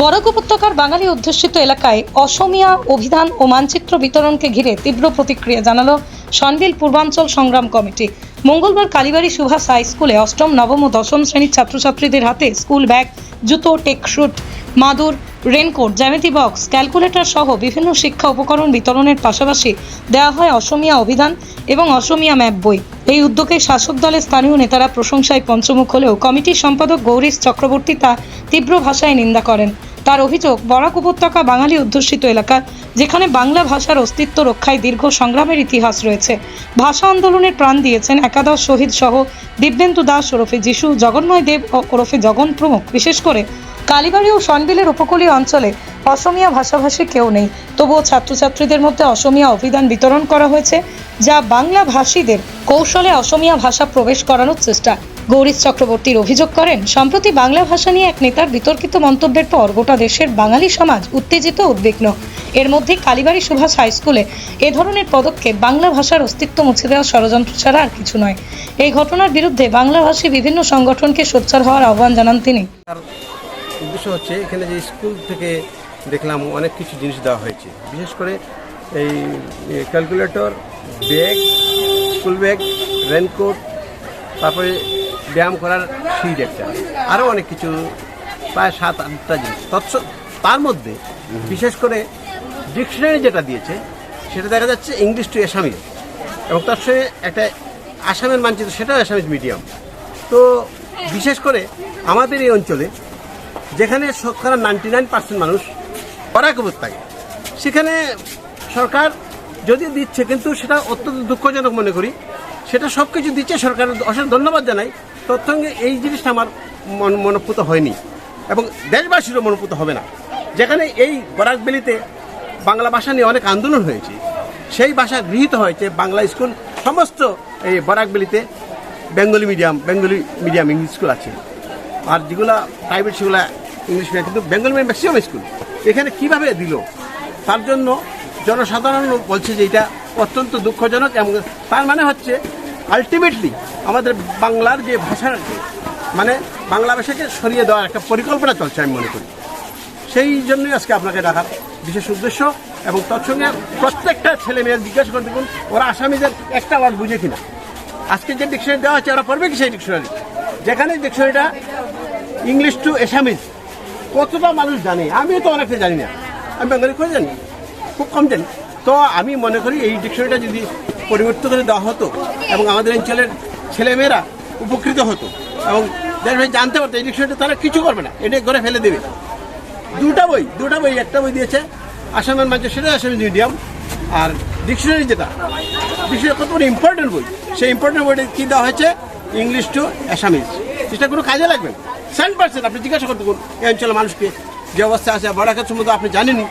বরাক উপত্যকার বাঙালি অধ্যুষিত এলাকায় অসমিয়া অভিধান ও মানচিত্র বিতরণকে ঘিরে তীব্র প্রতিক্রিয়া জানালো সনবিল পূর্বাঞ্চল সংগ্রাম কমিটি। মঙ্গলবার কালীবাড়ি সুভাষ হাই স্কুলে অষ্টম, নবম ও দশম শ্রেণির ছাত্রছাত্রীদের হাতে স্কুল ব্যাগ, জুতো টেকশুট মাদুর, রেনকোট, জ্যামিতি বক্স, ক্যালকুলেটর সহ বিভিন্ন শিক্ষা উপকরণ বিতরণের পাশাপাশি দেওয়া হয় অসমিয়া অভিধান এবং অসমিয়া ম্যাপ বই। এই উদ্যোগে শাসক দলের স্থানীয় নেতারা প্রশংসায় পঞ্চমুখ হলেও কমিটির সম্পাদক গৌরীশ চক্রবর্তী তা তীব্র ভাষায় নিন্দা করেন। তার অভিযোগ, বরাক উপত্যকা বাঙালি অধ্যুষিত এলাকা, যেখানে বাংলা ভাষার অস্তিত্ব রক্ষায় দীর্ঘ সংগ্রামের ইতিহাস রয়েছে। ভাষা আন্দোলনের প্রাণ দিয়েছেন একাদশ শহীদ সহ দিব্যেন্দু দাস ওরফে যিশু, জগন্ময় দেব ওরফে জগন প্রমুখ। বিশেষ করে কালীবাড়ি ও সনবিলের উপকূলীয় অঞ্চলে অসমিয়া ভাষাভাষী কেউ নেই। তবুও ছাত্রছাত্রীদের মধ্যে অসমিয়া অভিধান বিতরণ করা হয়েছে, যা বাংলা ভাষীদের কৌশলে অসমিয়া ভাষা প্রবেশ করানোর চেষ্টা। গৌরীশ চক্রবর্তীর অভিযোগ করেন, সম্প্রতি বাংলা ভাষা নিয়ে এক নেতার বিতর্কিত মন্তব্যের পর গোটা দেশের বাঙালি সমাজ উত্তেজিত, উদ্বিগ্ন। এর মধ্যে কালীবাড়ি সুভাষ হাই স্কুলে এ ধরনের পদক্ষেপ বাংলা ভাষার অস্তিত্ব মুছে দেওয়া ষড়যন্ত্র ছাড়া আর কিছু নয়। এই ঘটনার বিরুদ্ধে বাংলাভাষী বিভিন্ন সংগঠনকে সোচ্চার হওয়ার আহ্বান জানান তিনি। উদ্দেশ্য হচ্ছে, এখানে যে স্কুল থেকে দেখলাম অনেক কিছু জিনিস দেওয়া হয়েছে। বিশেষ করে এই calculator, bag, school bag, raincoat, তারপরে ব্যায়াম করার সিট একটা। আরও অনেক কিছু, প্রায় সাত, আটটা জিনিস। তৎস, তার মধ্যে বিশেষ করে ডিকশনারি যেটা দিয়েছে, সেটা দেখা যাচ্ছে ইংলিশ টু অ্যাসামিজ। এবং তার সঙ্গে একটা আসামের মানচিত্র, সেটাও অ্যাসামিজ মিডিয়াম। তো বিশেষ করে আমাদের এই অঞ্চলে, যেখানে শতকরা নাইনটি নাইন পার্সেন্ট মানুষ বরাক থাকে সেখানে সরকার যদি দিচ্ছে, কিন্তু সেটা অত্যন্ত দুঃখজনক মনে করি, সেটা সব কিছু দিচ্ছে সরকারের অশেষ ধন্যবাদ জানাই। তৎসঙ্গে এই জিনিসটা আমার মন মনোপুত হয়নি। এবং দেশবাসীরও মনোপুত হবে না। যেখানে এই বরাক বেলিতে বাংলা ভাষা নিয়ে অনেক আন্দোলন হয়েছে, সেই ভাষা গৃহীত হয়েছে বাংলা স্কুল। সমস্ত এই বরাকবেলিতে Bengali medium Bengali medium English school আছে। আর যেগুলা প্রাইভেট সেগুলা ইংলিশ মিডিয়াম, কিন্তু বেঙ্গলি মিডিয়াম ম্যাক্সিমাম স্কুল। এখানে কীভাবে দিল? তার জন্য জনসাধারণ বলছে যে এটা অত্যন্ত দুঃখজনক এবং তার মানে হচ্ছে আলটিমেটলি আমাদের বাংলার যে ভাষার মানে বাংলা ভাষাকে সরিয়ে দেওয়ার একটা পরিকল্পনা চলছে আমি মনে করি। সেই জন্যই আজকে আপনাকে ডাকার বিশেষ উদ্দেশ্য এবং তৎসঙ্গে প্রত্যেকটা ছেলে মেয়ের জিজ্ঞাসা করে দেখুন ওরা আসামিদের একটা ওয়ার্ড বুঝে কিনা। আজকে যে ডিকশনারি দেওয়া হচ্ছে ওরা পড়বে কি সেই ডিকশনারি যেখানে ডিকশনারিটা ইংলিশ টু এসামিজ কতটা মানুষ জানে? আমিও তো অনেকটা জানি না। আমি বেঙ্গলি করে জানি, খুব কম জানি। তো আমি মনে করি এই ডিকশনারিটা যদি পরিবর্তন করে দেওয়া হতো এবং আমাদের অঞ্চলের ছেলেমেয়েরা উপকৃত হতো এবং জানতে পারতো এই ডিকশনারিটা তারা কিছু করবে না এটা করে ফেলে দেবে। দুটা বই দুটা বই, একটা বই দিয়েছে আসামের মাঝে সেটা আসামের মিডিয়াম আর ডিকশনারি যেটা। ডিকশনারি কত বড় ইম্পর্টেন্ট বই, সেই ইম্পর্টেন্ট বইটা কি দেওয়া হয়েছে? ইংলিশ টু অ্যাসামিজ যেটা কোনো কাজে লাগবে সেভেন পার্সেন্ট আপনি জিজ্ঞাসা করতে এই অঞ্চলের মানুষকে যে অবস্থা আছে বড়াকের সম্বন্ধে আপনি জানেনই।